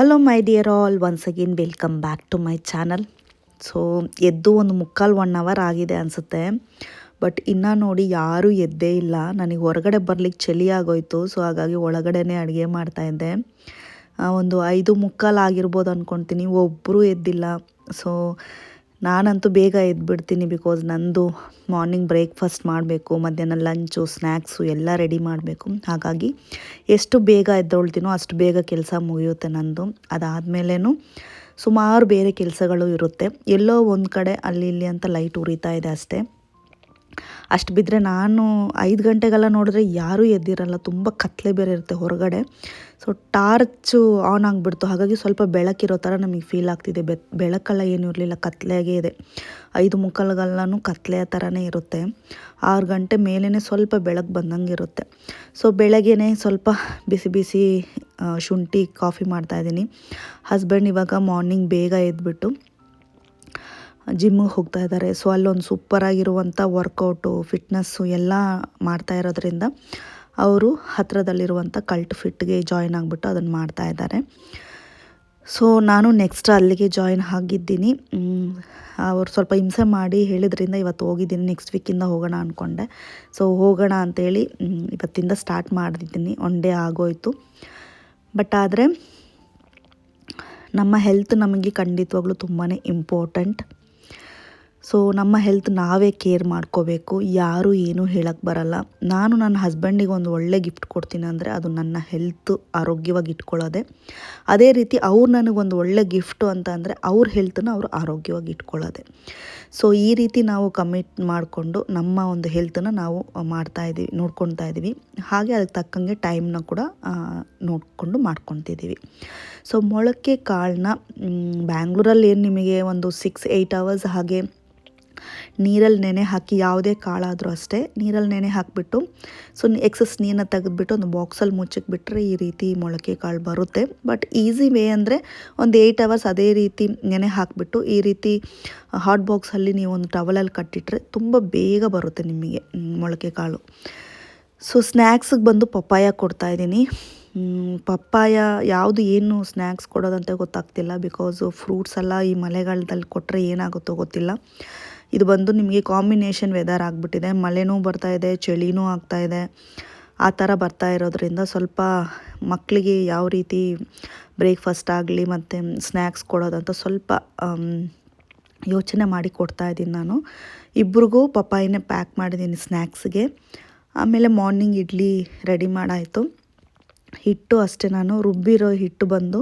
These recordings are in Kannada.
Hello my dear all once again welcome back to my channel so ಎದ್ದು ಒಂದು ಮುಕ್ಕಾಲು ಒನ್ ಅವರ್ ಆಗಿದೆ ಅನಿಸುತ್ತೆ. ಬಟ್ ಇನ್ನೂ ನೋಡಿ ಯಾರೂ ಎದ್ದೇ ಇಲ್ಲ. ನನಗೆ ಹೊರಗಡೆ ಬರ್ಲಿಕ್ಕೆ ಚಳಿ ಆಗೋಯ್ತು. ಸೊ ಹಾಗಾಗಿ ಒಳಗಡೆನೇ ಅಡುಗೆ ಮಾಡ್ತಾಯಿದ್ದೆ ಒಂದು ಐದು ಮುಕ್ಕಾಲು ಆಗಿರ್ಬೋದು ಅಂದ್ಕೊಳ್ತೀನಿ ಒಬ್ಬರೂ ಎದ್ದಿಲ್ಲ. ಸೊ ನಾನಂತೂ ಬೇಗ ಎದ್ಬಿಡ್ತೀನಿ ಬಿಕಾಸ್ ನಂದು ಮಾರ್ನಿಂಗ್ ಬ್ರೇಕ್ಫಾಸ್ಟ್ ಮಾಡಬೇಕು, ಮಧ್ಯಾಹ್ನ ಲಂಚು ಸ್ನ್ಯಾಕ್ಸು ಎಲ್ಲ ರೆಡಿ ಮಾಡಬೇಕು. ಹಾಗಾಗಿ ಎಷ್ಟು ಬೇಗ ಎದ್ದೊಳ್ತೀನೋ ಅಷ್ಟು ಬೇಗ ಕೆಲಸ ಮುಗಿಯುತ್ತೆ ನಂದು. ಅದಾದಮೇಲೇನು ಸುಮಾರು ಬೇರೆ ಕೆಲಸಗಳು ಇರುತ್ತೆ. ಎಲ್ಲೋ ಒಂದು ಕಡೆ ಅಲ್ಲಿ ಇಲ್ಲಿ ಅಂತ ಲೈಟ್ ಉರಿತಾ ಇದೆ ಅಷ್ಟೇ. ಅಷ್ಟು ಬಿದ್ದರೆ ನಾನು ಐದು ಗಂಟೆಗೆಲ್ಲ ನೋಡಿದ್ರೆ ಯಾರೂ ಎದ್ದಿರಲ್ಲ, ತುಂಬ ಕತ್ತಲೆ ಬೇರೆ ಇರುತ್ತೆ ಹೊರಗಡೆ. ಸೊ ಟಾರ್ಚು ಆನ್ ಆಗಿಬಿಡ್ತು. ಹಾಗಾಗಿ ಸ್ವಲ್ಪ ಬೆಳಕಿರೋ ಥರ ನಮಗೆ ಫೀಲ್ ಆಗ್ತಿದೆ. ಬೆ ಬೆಳಕೆಲ್ಲ ಏನೂ ಇರಲಿಲ್ಲ ಕತ್ಲೆಯಾಗೇ ಇದೆ. ಐದು ಮುಕ್ಕಾಲುಗಲ್ಲೂ ಕತ್ಲೆಯ ಥರನೇ ಇರುತ್ತೆ. ಆರು ಗಂಟೆ ಮೇಲೇ ಸ್ವಲ್ಪ ಬೆಳಕು ಬಂದಂಗೆ ಇರುತ್ತೆ. ಸೊ ಬೆಳಗ್ಗೆನೇ ಸ್ವಲ್ಪ ಬಿಸಿ ಬಿಸಿ ಶುಂಠಿ, ಕಾಫಿ ಮಾಡ್ತಾಯಿದ್ದೀನಿ ಹಸ್ಬೆಂಡ್ ಇವಾಗ ಮಾರ್ನಿಂಗ್ ಬೇಗ ಎದ್ಬಿಟ್ಟು ಜಿಮ್ಮಿಗೆ ಹೋಗ್ತಾ ಇದ್ದಾರೆ. ಸೊ ಅಲ್ಲೊಂದು ಸೂಪರಾಗಿರುವಂಥ ವರ್ಕೌಟು ಫಿಟ್ನೆಸ್ಸು ಎಲ್ಲ ಮಾಡ್ತಾ ಇರೋದ್ರಿಂದ ಅವರು ಹತ್ತಿರದಲ್ಲಿರುವಂಥ ಕಲ್ಟ್ ಫಿಟ್ಗೆ ಜಾಯ್ನ್ ಆಗಿಬಿಟ್ಟು ಅದನ್ನು ಮಾಡ್ತಾ ಇದ್ದಾರೆ. ಸೊ ನಾನು ನೆಕ್ಸ್ಟ್ ಅಲ್ಲಿಗೆ ಜಾಯ್ನ್ ಆಗಿದ್ದೀನಿ. ಅವರು ಸ್ವಲ್ಪ ಹಿಂಸೆ ಮಾಡಿ ಹೇಳಿದ್ರಿಂದ ಇವತ್ತು ಹೋಗಿದ್ದೀನಿ. ನೆಕ್ಸ್ಟ್ ವೀಕಿಂದ ಹೋಗೋಣ ಅಂದ್ಕೊಂಡೆ ಸೊ ಹೋಗೋಣ ಅಂತೇಳಿ ಇವತ್ತಿಂದ ಸ್ಟಾರ್ಟ್ ಮಾಡಿದ್ದೀನಿ ಒನ್ ಡೇ ಆಗೋಯ್ತು. ಬಟ್ ಆದರೆ ನಮ್ಮ ಹೆಲ್ತ್ ನಮಗೆ ಖಂಡಿತವಾಗ್ಲೂ ತುಂಬಾ ಇಂಪಾರ್ಟೆಂಟ್ ಸೊ ನಮ್ಮ ಹೆಲ್ತ್ ನಾವೇ ಕೇರ್ ಮಾಡ್ಕೋಬೇಕು. ಯಾರೂ ಏನೂ ಹೇಳಕ್ಕೆ ಬರಲ್ಲ. ನಾನು ನನ್ನ ಹಸ್ಬೆಂಡಿಗೆ ಒಂದು ಒಳ್ಳೆ ಗಿಫ್ಟ್ ಕೊಡ್ತೀನಿ ಅಂದರೆ ಅದು ನನ್ನ ಹೆಲ್ತ್ ಆರೋಗ್ಯವಾಗಿ ಇಟ್ಕೊಳ್ಳೋದೆ. ಅದೇ ರೀತಿ ಅವ್ರು ನನಗೊಂದು ಒಳ್ಳೆ ಗಿಫ್ಟು ಅಂತ ಅಂದರೆ ಅವ್ರ ಹೆಲ್ತನ್ನ ಅವರು ಆರೋಗ್ಯವಾಗಿ ಇಟ್ಕೊಳ್ಳೋದೆ. ಸೊ ಈ ರೀತಿ ನಾವು ಕಮಿಟ್ ಮಾಡಿಕೊಂಡು ನಮ್ಮ ಒಂದು ಹೆಲ್ತನ್ನ ನಾವು ಮಾಡ್ತಾ ಇದ್ದೀವಿ ನೋಡ್ಕೊತಾ ಇದ್ದೀವಿ ಹಾಗೆ ಅದಕ್ಕೆ ತಕ್ಕಂಗೆ ಟೈಮ್ನ ಕೂಡ ನೋಡಿಕೊಂಡು ಮಾಡ್ಕೊತಿದ್ದೀವಿ ಸೊ ಮೊಳಕೆ ಕಾಳನ್ನ ಬ್ಯಾಂಗ್ಳೂರಲ್ಲಿ ಏನು ನಿಮಗೆ ಒಂದು ಸಿಕ್ಸ್ ಏಯ್ಟ್ ಅವರ್ಸ್ ಹಾಗೆ ನೀರಲ್ಲಿ ನೆನೆ ಹಾಕಿ ಯಾವುದೇ ಕಾಳಾದರೂ ಅಷ್ಟೇ ನೀರಲ್ಲಿ ನೆನೆ ಹಾಕಿಬಿಟ್ಟು, ಸೊ ಎಕ್ಸಸ್ ನೀರನ್ನ ತೆಗೆದುಬಿಟ್ಟು ಒಂದು ಬಾಕ್ಸಲ್ಲಿ ಮುಚ್ಚಿಕ್ಬಿಟ್ರೆ ಈ ರೀತಿ ಮೊಳಕೆ ಕಾಳು ಬರುತ್ತೆ. ಬಟ್ ಈಸಿ ವೇ ಅಂದರೆ ಒಂದು ಏಯ್ಟ್ ಅವರ್ಸ್ ಅದೇ ರೀತಿ ನೆನೆ ಹಾಕಿಬಿಟ್ಟು ಈ ರೀತಿ ಹಾಟ್ ಬಾಕ್ಸಲ್ಲಿ ನೀವು ಒಂದು ಟವಲಲ್ಲಿ ಕಟ್ಟಿಟ್ರೆ ತುಂಬ ಬೇಗ ಬರುತ್ತೆ ನಿಮಗೆ ಮೊಳಕೆ ಕಾಳು. ಸೊ ಸ್ನ್ಯಾಕ್ಸಿಗೆ ಬಂದು ಪಪ್ಪಾಯ ಕೊಡ್ತಾಯಿದ್ದೀನಿ ಪಪ್ಪಾಯ ಯಾವುದು ಏನು ಸ್ನ್ಯಾಕ್ಸ್ ಕೊಡೋದಂತ ಗೊತ್ತಾಗ್ತಿಲ್ಲ ಬಿಕಾಸು ಫ್ರೂಟ್ಸ್ ಎಲ್ಲ ಈ ಮಳೆಗಾಲದಲ್ಲಿ ಕೊಟ್ಟರೆ ಏನಾಗುತ್ತೋ ಗೊತ್ತಿಲ್ಲ. ಇದು ಬಂದು ನಿಮಗೆ ಕಾಂಬಿನೇಷನ್ ವೆದರ್ ಆಗಿಬಿಟ್ಟಿದೆ. ಮಳೆನೂ ಬರ್ತಾಯಿದೆ ಚಳಿನೂ ಇದೆ. ಆ ಥರ ಬರ್ತಾ ಇರೋದ್ರಿಂದ ಸ್ವಲ್ಪ ಮಕ್ಕಳಿಗೆ ಯಾವ ರೀತಿ ಬ್ರೇಕ್ಫಾಸ್ಟ್ ಆಗಲಿ ಮತ್ತು ಸ್ನ್ಯಾಕ್ಸ್ ಕೊಡೋದಂತ ಸ್ವಲ್ಪ ಯೋಚನೆ ಮಾಡಿ ಕೊಡ್ತಾ ಇದ್ದೀನಿ ನಾನು. ಇಬ್ರಿಗೂ ಪಪ್ಪಾಯಿನೇ ಪ್ಯಾಕ್ ಮಾಡಿದ್ದೀನಿ ಸ್ನ್ಯಾಕ್ಸ್ಗೆ ಆಮೇಲೆ ಮಾರ್ನಿಂಗ್ ಇಡ್ಲಿ ರೆಡಿ ಮಾಡಾಯಿತು. ಹಿಟ್ಟು ಅಷ್ಟೇ ನಾನು, ರುಬ್ಬಿರೋ ಹಿಟ್ಟು ಬಂದು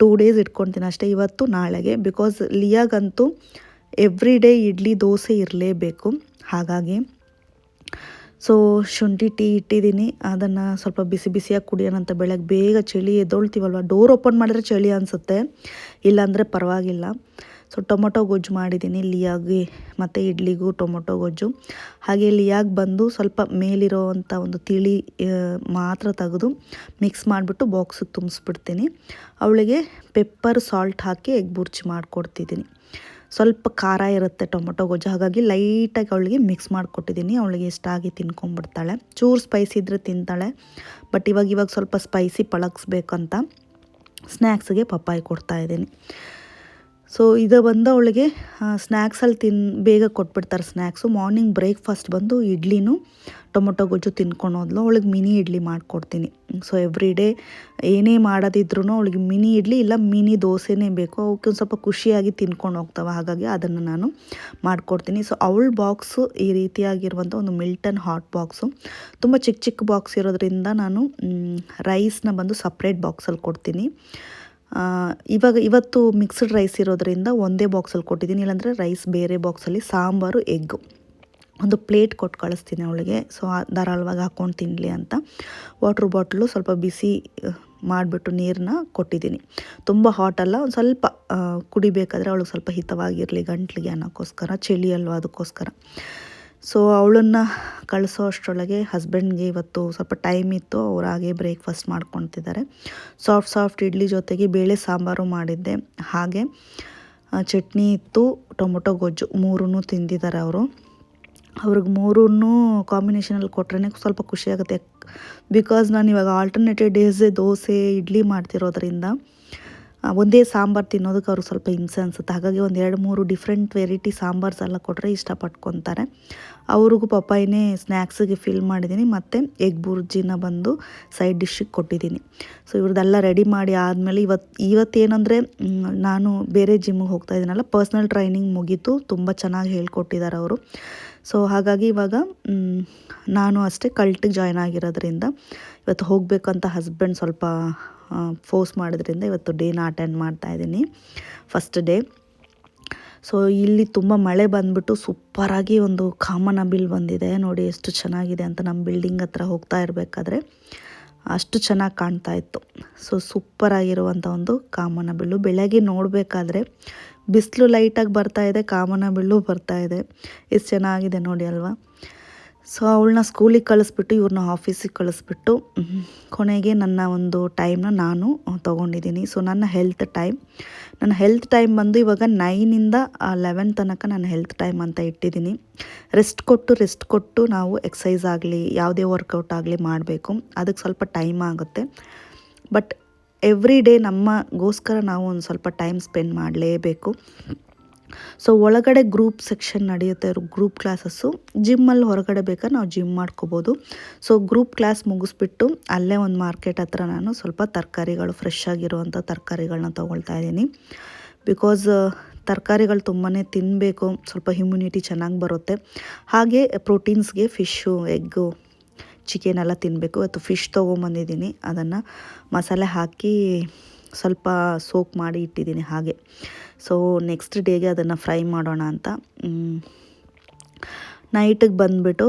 ಟೂ ಡೇಸ್ ಇಟ್ಕೊಳ್ತೀನಿ ಅಷ್ಟೇ ಇವತ್ತು ನಾಳೆಗೆ. ಬಿಕಾಸ್ ಲಿಯಾಗಂತೂ ಎವ್ರಿ ಡೇ ಇಡ್ಲಿ ದೋಸೆ ಇರಲೇಬೇಕು. ಹಾಗಾಗಿ ಸೊ ಶುಂಠಿ ಟೀ ಇಟ್ಟಿದ್ದೀನಿ. ಅದನ್ನು ಸ್ವಲ್ಪ ಬಿಸಿ ಬಿಸಿಯಾಗಿ ಕುಡಿಯೋಣಂತ ಬೆಳಗ್ಗೆ ಬೇಗ ಚಳಿ ಎದ್ದೊಳ್ತೀವಲ್ವ? ಡೋರ್ ಓಪನ್ ಮಾಡಿದ್ರೆ ಚಳಿ ಅನಿಸುತ್ತೆ. ಇಲ್ಲಾಂದರೆ ಪರವಾಗಿಲ್ಲ. ಸೊ ಟೊಮೊಟೊ ಗೊಜ್ಜು ಮಾಡಿದ್ದೀನಿ. ಲಿಯಾಗಿ ಮತ್ತು ಇಡ್ಲಿಗೂ ಟೊಮೊಟೊ ಗೊಜ್ಜು. ಹಾಗೆ ಲಿಯಾಗಿ ಬಂದು ಸ್ವಲ್ಪ ಮೇಲಿರೋವಂಥ ಒಂದು ತಿಳಿ ಮಾತ್ರ ತೆಗೆದು ಮಿಕ್ಸ್ ಮಾಡಿಬಿಟ್ಟು ಬಾಕ್ಸಿಗೆ ತುಂಬಿಸ್ಬಿಡ್ತೀನಿ. ಅವಳಿಗೆ ಪೆಪ್ಪರ್ ಸಾಲ್ಟ್ ಹಾಕಿ ಎಗ್ ಬುರ್ಚಿ ಮಾಡಿಕೊಡ್ತಿದ್ದೀನಿ. ಸ್ವಲ್ಪ ಖಾರ ಇರುತ್ತೆ ಟೊಮೊಟೊ ಗೊಜ್ಜು. ಹಾಗಾಗಿ ಲೈಟಾಗಿ ಅವಳಿಗೆ ಮಿಕ್ಸ್ ಮಾಡಿಕೊಟ್ಟಿದ್ದೀನಿ. ಅವಳಿಗೆ ಇಷ್ಟಾಗಿ ತಿನ್ಕೊಂಬಿಡ್ತಾಳೆ ಚೂರು ಸ್ಪೈಸಿ ಇದ್ದರೆ ತಿಂತಾಳೆ. ಬಟ್ ಇವಾಗ ಇವಾಗ ಸ್ವಲ್ಪ ಸ್ಪೈಸಿ ಪಳಗಿಸ್ಬೇಕಂತ ಸ್ನ್ಯಾಕ್ಸ್ಗೆ ಪಪ್ಪಾಯಿ ಕೊಡ್ತಾಯಿದ್ದೀನಿ ಸೊ ಇದು ಬಂದು ಅವಳಿಗೆ ಸ್ನ್ಯಾಕ್ಸಲ್ಲಿ ತಿನ್, ಬೇಗ ಕೊಟ್ಬಿಡ್ತಾರೆ ಸ್ನ್ಯಾಕ್ಸು ಮಾರ್ನಿಂಗ್ ಬ್ರೇಕ್ಫಾಸ್ಟ್ ಬಂದು ಇಡ್ಲಿನೂ, ಟೊಮೊಟೊ ಗೊಜ್ಜು ತಿನ್ಕೊಂಡು ಹೋದ್ಲು. ಅವಳಿಗೆ ಮಿನಿ ಇಡ್ಲಿ ಮಾಡಿಕೊಡ್ತೀನಿ. ಸೊ ಎವ್ರಿ ಡೇ ಏನೇ ಮಾಡೋದಿದ್ರು ಅವಳಿಗೆ ಮಿನಿ ಇಡ್ಲಿ ಇಲ್ಲ, ಮಿನಿ ದೋಸೆನೇ ಬೇಕು. ಅವಕ್ಕೆ ಒಂದು ಸ್ವಲ್ಪ ಖುಷಿಯಾಗಿ ತಿನ್ಕೊಂಡು ಹೋಗ್ತಾವೆ. ಹಾಗಾಗಿ ಅದನ್ನು ನಾನು ಮಾಡಿಕೊಡ್ತೀನಿ. ಸೊ ಅವಳ ಬಾಕ್ಸು ಈ ರೀತಿಯಾಗಿರುವಂಥ ಒಂದು ಮಿಲ್ಟನ್ ಹಾಟ್ ಬಾಕ್ಸು ತುಂಬ ಚಿಕ್ಕ ಚಿಕ್ಕ ಬಾಕ್ಸ್ ಇರೋದ್ರಿಂದ ನಾನು ರೈಸ್ನ ಬಂದು ಸಪ್ರೇಟ್ ಬಾಕ್ಸಲ್ಲಿ ಕೊಡ್ತೀನಿ. ಇವಾಗ ಇವತ್ತು ಮಿಕ್ಸ್ಡ್ ರೈಸ್ ಇರೋದ್ರಿಂದ ಒಂದೇ ಬಾಕ್ಸಲ್ಲಿ ಕೊಟ್ಟಿದ್ದೀನಿ, ಇಲ್ಲಾಂದರೆ ರೈಸ್ ಬೇರೆ ಬಾಕ್ಸಲ್ಲಿ ಸಾಂಬಾರು, ಎಗ್ಗು. ಒಂದು ಪ್ಲೇಟ್ ಕೊಟ್ಟು ಕಳಿಸ್ತೀನಿ ಅವಳಿಗೆ. ಸೊ ಧಾರಾಳವಾಗಿ ಹಾಕ್ಕೊಂಡು ತಿನ್ನಲಿ ಅಂತ. ವಾಟ್ರ್ ಬಾಟ್ಲು ಸ್ವಲ್ಪ ಬಿಸಿ ಮಾಡಿಬಿಟ್ಟು ನೀರನ್ನ ಕೊಟ್ಟಿದ್ದೀನಿ. ತುಂಬ ಹಾಟಲ್ಲ ಒಂದು ಸ್ವಲ್ಪ ಕುಡಿಬೇಕಾದ್ರೆ ಅವಳಿಗೆ ಸ್ವಲ್ಪ ಹಿತವಾಗಿರಲಿ ಗಂಟ್ಲಿಗೆ ಅನ್ನೋಕ್ಕೋಸ್ಕರ, ಚಳಿ ಅಲ್ವಾ ಅದಕ್ಕೋಸ್ಕರ. ಸೊ ಅವಳನ್ನು ಕಳಿಸೋ ಅಷ್ಟರೊಳಗೆ ಹಸ್ಬೆಂಡ್ಗೆ ಇವತ್ತು ಸ್ವಲ್ಪ ಟೈಮ್ ಇತ್ತು, ಅವ್ರು ಹಾಗೆ ಬ್ರೇಕ್ಫಾಸ್ಟ್ ಮಾಡ್ಕೊತಿದ್ದಾರೆ. ಸಾಫ್ಟ್ ಸಾಫ್ಟ್ ಇಡ್ಲಿ ಜೊತೆಗೆ ಬೇಳೆ ಸಾಂಬಾರು ಮಾಡಿದ್ದೆ. ಹಾಗೆ ಚಟ್ನಿ ಇತ್ತು, ಟೊಮೊಟೊ ಗೊಜ್ಜು ಮೂರೂ ತಿಂದಿದ್ದಾರೆ ಅವರು. ಅವ್ರಿಗೆ ಮೂರೂ ಕಾಂಬಿನೇಷನಲ್ಲಿ ಕೊಟ್ರೇ ಸ್ವಲ್ಪ ಖುಷಿಯಾಗುತ್ತೆ ಬಿಕಾಸ್ ನಾನು ಇವಾಗ ಆಲ್ಟರ್ನೇಟಿವ್ ಡೇಸೇ ದೋಸೆ, ಇಡ್ಲಿ ಮಾಡ್ತಿರೋದ್ರಿಂದ ಒಂದೇ ಸಾಂಬಾರು ತಿನ್ನೋದಕ್ಕೆ ಅವ್ರಿಗೆ ಸ್ವಲ್ಪ ಹಿಂಸೆ ಅನಿಸುತ್ತೆ. ಹಾಗಾಗಿ ಒಂದು ಎರಡು ಮೂರು ಡಿಫ್ರೆಂಟ್ ವೆರೈಟಿ ಸಾಂಬಾರ್ಸ್ ಎಲ್ಲ ಕೊಟ್ಟರೆ ಇಷ್ಟಪಟ್ಕೊತಾರೆ. ಅವ್ರಿಗೂ ಪಪ್ಪಾಯಿನೇ ಸ್ನ್ಯಾಕ್ಸಿಗೆ ಫಿಲ್ ಮಾಡಿದ್ದೀನಿ ಮತ್ತು ಎಗ್ ಬುರ್ಜಿನ ಬಂದು ಸೈಡ್ ಡಿಶ್ಶಿಗೆ ಕೊಟ್ಟಿದ್ದೀನಿ ಸೊ ಇವ್ರದ್ದೆಲ್ಲ ರೆಡಿ ಮಾಡಿ ಆದಮೇಲೆ ಇವತ್ತು ಇವತ್ತೇನೆಂದರೆ ನಾನು ಬೇರೆ ಜಿಮ್ಮಿಗೆ ಹೋಗ್ತಾ ಇದ್ದೀನಲ್ಲ ಪರ್ಸ್ನಲ್ ಟ್ರೈನಿಂಗ್ ಮುಗೀತು. ತುಂಬ ಚೆನ್ನಾಗಿ ಹೇಳ್ಕೊಟ್ಟಿದ್ದಾರೆ ಅವರು. ಸೊ ಹಾಗಾಗಿ ಇವಾಗ ನಾನು ಅಷ್ಟೇ ಕಲ್ಟಿಗೆ ಜಾಯ್ನ್ ಆಗಿರೋದ್ರಿಂದ ಇವತ್ತು ಹೋಗಬೇಕಂತ ಹಸ್ಬೆಂಡ್ ಸ್ವಲ್ಪ ಫೋರ್ಸ್ ಮಾಡೋದ್ರಿಂದ ಇವತ್ತು ಡೇನ ಅಟೆಂಡ್ ಮಾಡ್ತಾ ಇದ್ದೀನಿ. ಫಸ್ಟ್ ಡೇ ಸೊ ಇಲ್ಲಿ ತುಂಬ ಮಳೆ ಬಂದ್ಬಿಟ್ಟು ಸೂಪರಾಗಿ ಒಂದು ಕಾಮನಬಿಲ್ ಬಂದಿದೆ. ನೋಡಿ ಎಷ್ಟು ಚೆನ್ನಾಗಿದೆ ಅಂತ ನಮ್ಮ ಬಿಲ್ಡಿಂಗ್ ಹತ್ರ ಹೋಗ್ತಾ ಇರಬೇಕಾದ್ರೆ. ಅಷ್ಟು ಚೆನ್ನಾಗಿ ಕಾಣ್ತಾ ಇತ್ತು. ಸೊ ಸೂಪರಾಗಿರುವಂಥ ಒಂದು ಕಾಮನಬಿಲ್ಲು ಬೆಳಗ್ಗೆ ನೋಡಬೇಕಾದ್ರೆ ಬಿಸಿಲು ಲೈಟಾಗಿ ಬರ್ತಾ ಇದೆ ಕಾಮನಬಿಲ್ಲು ಬರ್ತಾ ಇದೆ. ಎಷ್ಟು ಚೆನ್ನಾಗಿದೆ ನೋಡಿ ಅಲ್ವಾ? ಸೊ ಅವಳನ್ನ ಸ್ಕೂಲಿಗೆ ಕಳಿಸ್ಬಿಟ್ಟು ಇವ್ರನ್ನ ಆಫೀಸಿಗೆ ಕಳಿಸ್ಬಿಟ್ಟು, ಕೊನೆಗೆ ನನ್ನ ಒಂದು ಟೈಮ್ನ ನಾನು ತೊಗೊಂಡಿದ್ದೀನಿ. ಸೊ ನನ್ನ ಹೆಲ್ತ್ ಟೈಮ್ ನನ್ನ ಹೆಲ್ತ್ ಟೈಮ್ ಬಂದು ಇವಾಗ ನೈನಿಂದ ಲೆವೆನ್ ತನಕ ನಾನು ಹೆಲ್ತ್ ಟೈಮ್ ಅಂತ ಇಟ್ಟಿದ್ದೀನಿ. ರೆಸ್ಟ್ ಕೊಟ್ಟು ರೆಸ್ಟ್ ಕೊಟ್ಟು ನಾವು ಎಕ್ಸಸೈಸ್ ಆಗಲಿ, ಯಾವುದೇ ವರ್ಕೌಟ್ ಆಗಲಿ ಮಾಡಬೇಕು. ಅದಕ್ಕೆ ಸ್ವಲ್ಪ ಟೈಮ್ ಆಗುತ್ತೆ. ಬಟ್ ಎವ್ರಿ ಡೇ ನಮ್ಮಗೋಸ್ಕರ ನಾವು ಒಂದು ಸ್ವಲ್ಪ ಟೈಮ್ ಸ್ಪೆಂಡ್ ಮಾಡಲೇಬೇಕು. ಸೊ ಒಳಗಡೆ ಗ್ರೂಪ್ ಸೆಕ್ಷನ್ ನಡೆಯುತ್ತೆ ಗ್ರೂಪ್ ಕ್ಲಾಸಸ್ಸು ಜಿಮ್ಮಲ್ಲಿ ಹೊರಗಡೆ ಬೇಕಾದ್ರೆ ನಾವು ಜಿಮ್ ಮಾಡ್ಕೋಬೋದು. ಸೊ ಗ್ರೂಪ್ ಕ್ಲಾಸ್ ಮುಗಿಸ್ಬಿಟ್ಟು ಅಲ್ಲೇ ಒಂದು ಮಾರ್ಕೆಟ್ ಹತ್ರ ನಾನು ಸ್ವಲ್ಪ ತರಕಾರಿಗಳು ಫ್ರೆಶ್ ಆಗಿರುವಂಥ ತರಕಾರಿಗಳನ್ನ ತೊಗೊಳ್ತಾ ಇದ್ದೀನಿ. ಬಿಕಾಸ್ ತರಕಾರಿಗಳು ತುಂಬಾ ತಿನ್ನಬೇಕು ಸ್ವಲ್ಪ ಹ್ಯುಮಿನಿಟಿ ಚೆನ್ನಾಗಿ ಬರುತ್ತೆ. ಹಾಗೆ ಪ್ರೋಟೀನ್ಸ್ಗೆ ಫಿಶ್ಶು ಎಗ್ಗು ಚಿಕನ್ ಎಲ್ಲ ತಿನ್ನಬೇಕು ಅಥವಾ ಫಿಶ್ ತೊಗೊಂಬಂದಿದ್ದೀನಿ. ಅದನ್ನು ಮಸಾಲೆ ಹಾಕಿ ಸ್ವಲ್ಪ ಸೋಕ್ ಮಾಡಿ ಇಟ್ಟಿದ್ದೀನಿ ಹಾಗೆ. ಸೊ ನೆಕ್ಸ್ಟ್ ಡೇಗೆ ಅದನ್ನು ಫ್ರೈ ಮಾಡೋಣ ಅಂತ. ನೈಟಿಗೆ ಬಂದುಬಿಟ್ಟು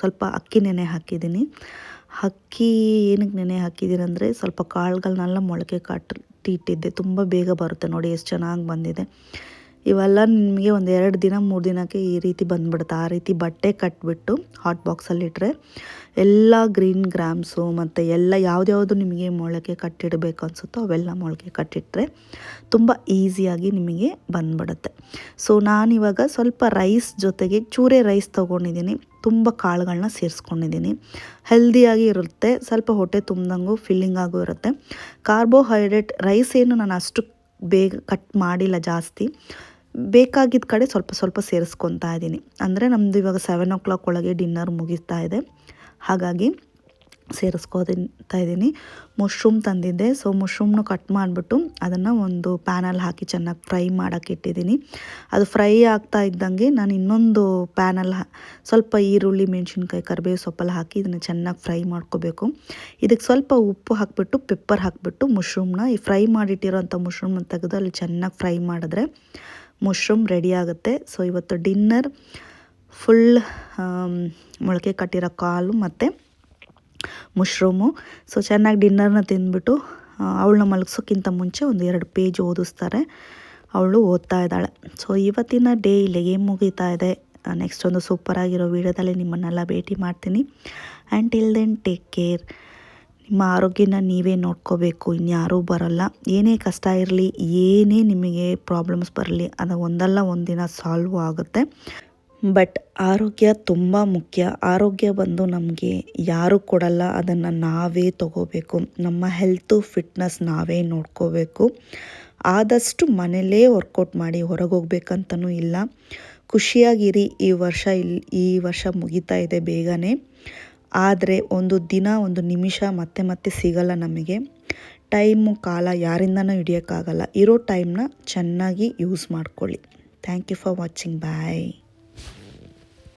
ಸ್ವಲ್ಪ ಅಕ್ಕಿ ನೆನೆ ಹಾಕಿದ್ದೀನಿ. ಅಕ್ಕಿ ಏನಕ್ಕೆ ನೆನೆ ಹಾಕಿದ್ದೀನಿ ಅಂದರೆ ಸ್ವಲ್ಪ ಕಾಳುಗಳನ್ನೆಲ್ಲ ಮೊಳಕೆ ಕಟ್ಟಿ ಇಟ್ಟಿದ್ದೆ. ತುಂಬ ಬೇಗ ಬರುತ್ತೆ ನೋಡಿ, ಎಷ್ಟು ಚೆನ್ನಾಗಿ ಬಂದಿದೆ. ಇವೆಲ್ಲ ನಿಮಗೆ ಒಂದು ಎರಡು ದಿನ, ಮೂರು ದಿನಕ್ಕೆ ಈ ರೀತಿ ಬಂದ್ಬಿಡುತ್ತೆ. ಆ ರೀತಿ ಬಟ್ಟೆ ಕಟ್ಬಿಟ್ಟು ಹಾಟ್ ಬಾಕ್ಸಲ್ಲಿಟ್ಟರೆ ಎಲ್ಲ ಗ್ರೀನ್ ಗ್ರಾಮ್ಸು ಮತ್ತು ಎಲ್ಲ ಯಾವುದ್ಯಾವುದು ನಿಮಗೆ ಮೊಳಕೆ ಕಟ್ಟಿಡಬೇಕು ಅನಿಸುತ್ತೋ ಅವೆಲ್ಲ ಮೊಳಕೆ ಕಟ್ಟಿಟ್ಟರೆ ತುಂಬ ಈಸಿಯಾಗಿ ನಿಮಗೆ ಬಂದ್ಬಿಡುತ್ತೆ. ಸೊ ನಾನಿವಾಗ ಸ್ವಲ್ಪ ರೈಸ್ ಜೊತೆಗೆ ಚೂರೆ ರೈಸ್ ತೊಗೊಂಡಿದ್ದೀನಿ. ತುಂಬ ಕಾಳುಗಳನ್ನ ಸೇರಿಸ್ಕೊಂಡಿದ್ದೀನಿ. ಹೆಲ್ದಿಯಾಗಿ ಇರುತ್ತೆ. ಸ್ವಲ್ಪ ಹೊಟ್ಟೆ ತುಂಬ್ದಂಗೂ ಫಿಲ್ಲಿಂಗ್ ಆಗು ಇರುತ್ತೆ. ಕಾರ್ಬೋಹೈಡ್ರೇಟ್ ರೈಸ್ ಏನು ನಾನು ಅಷ್ಟು ಬೇಗ ಕಟ್ ಮಾಡಿಲ್ಲ ಜಾಸ್ತಿ. ಬೇಕಾಗಿದ್ದ ಕಡೆ ಸ್ವಲ್ಪ ಸ್ವಲ್ಪ ಸೇರಿಸ್ಕೊತಾ ಇದ್ದೀನಿ. ಅಂದರೆ ನಮ್ಮದು ಇವಾಗ ಸೆವೆನ್ ಓ ಕ್ಲಾಕ್ ಒಳಗೆ ಡಿನ್ನರ್ ಮುಗಿಸ್ತಾ ಇದೆ. ಹಾಗಾಗಿ ಸೇರಿಸ್ಕೋತಾ ಇದ್ದೀನಿ. ಮಶ್ರೂಮ್ ತಂದಿದ್ದೆ. ಸೊ ಮಶ್ರೂಮ್ನು ಕಟ್ ಮಾಡಿಬಿಟ್ಟು ಅದನ್ನು ಒಂದು ಪ್ಯಾನಲ್ಲಿ ಹಾಕಿ ಚೆನ್ನಾಗಿ ಫ್ರೈ ಮಾಡೋಕ್ಕೆ ಇಟ್ಟಿದ್ದೀನಿ. ಅದು ಫ್ರೈ ಆಗ್ತಾ ಇದ್ದಂಗೆ ನಾನು ಇನ್ನೊಂದು ಪ್ಯಾನಲ್ಲಿ ಸ್ವಲ್ಪ ಈರುಳ್ಳಿ, ಮೆಣಸಿನ್ಕಾಯಿ ಕರಿಬೇವು ಸೊಪ್ಪಲ್ಲಿ ಹಾಕಿ ಇದನ್ನು ಚೆನ್ನಾಗಿ ಫ್ರೈ ಮಾಡ್ಕೋಬೇಕು. ಇದಕ್ಕೆ ಸ್ವಲ್ಪ ಉಪ್ಪು ಹಾಕಿಬಿಟ್ಟು ಪೆಪ್ಪರ್ ಹಾಕಿಬಿಟ್ಟು ಮಶ್ರೂಮ್ನ ಈ ಫ್ರೈ ಮಾಡಿಟ್ಟಿರೋಂಥ ಮಶ್ರೂಮ್ನ ತೆಗೆದು ಅಲ್ಲಿ ಚೆನ್ನಾಗಿ ಫ್ರೈ ಮಾಡಿದ್ರೆ ಮಶ್ರೂಮ್ ರೆಡಿ ಆಗುತ್ತೆ. ಸೊ ಇವತ್ತು ಡಿನ್ನರ್ ಫುಲ್ ಮೊಳಕೆ ಕಟ್ಟಿರೋ ಕಾಲು ಮತ್ತು ಮಶ್ರೂಮು ಸೊ ಚೆನ್ನಾಗಿ ಡಿನ್ನರ್ನ ತಿಂದ್ಬಿಟ್ಟು ಅವಳನ್ನ ಮಲಗಿಸೋಕ್ಕಿಂತ ಮುಂಚೆ ಒಂದು ಎರಡು ಪೇಜ್ ಓದಿಸ್ತಾರೆ. ಅವಳು ಓದ್ತಾ ಇದ್ದಾಳೆ. ಸೊ ಇವತ್ತಿನ ಡೇ ಇಲ್ಲಿಗೆ ಮುಗೀತಾ ಇದೆ? ನೆಕ್ಸ್ಟ್ ಒಂದು ಸೂಪರಾಗಿರೋ ವೀಡಿಯೋದಲ್ಲಿ ನಿಮ್ಮನ್ನೆಲ್ಲ ಭೇಟಿ ಮಾಡ್ತೀನಿ. And till then take care ನಿಮ್ಮ ಆರೋಗ್ಯನ ನೀವೇ ನೋಡ್ಕೋಬೇಕು. ಇನ್ಯಾರೂ ಬರೋಲ್ಲ. ಏನೇ ಕಷ್ಟ ಇರಲಿ, ಏನೇ ನಿಮಗೆ ಪ್ರಾಬ್ಲಮ್ಸ್ ಬರಲಿ, ಅದು ಒಂದಲ್ಲ ಒಂದಿನ ಸಾಲ್ವ್ ಆಗುತ್ತೆ. ಬಟ್ ಆರೋಗ್ಯ ತುಂಬ ಮುಖ್ಯ. ಆರೋಗ್ಯ ಬಂದು ನಮಗೆ ಯಾರೂ ಕೊಡಲ್ಲ. ಅದನ್ನು ನಾವೇ ತಗೋಬೇಕು. ನಮ್ಮ ಹೆಲ್ತು ಫಿಟ್ನೆಸ್ ನಾವೇ ನೋಡ್ಕೋಬೇಕು. ಆದಷ್ಟು ಮನೇಲೇ ವರ್ಕೌಟ್ ಮಾಡಿ ಹೊರಗೆ ಹೋಗ್ಬೇಕಂತನೂ ಇಲ್ಲ. ಖುಷಿಯಾಗಿರಿ. ಈ ವರ್ಷ ಇಲ್ಲಿ ಈ ವರ್ಷ ಮುಗಿತಾ ಇದೆ ಬೇಗನೆ. ಆದರೆ ಒಂದು ದಿನ, ಒಂದು ನಿಮಿಷ ಮತ್ತೆ ಮತ್ತೆ ಸಿಗಲ್ಲ ನಮಗೆ. ಟೈಮು, ಕಾಲ ಯಾರಿಂದನೂ ಹಿಡಿಯೋಕ್ಕಾಗಲ್ಲ. ಇರೋ ಟೈಮ್ನ ಚೆನ್ನಾಗಿ ಯೂಸ್ ಮಾಡ್ಕೊಳ್ಳಿ. Thank you for watching bye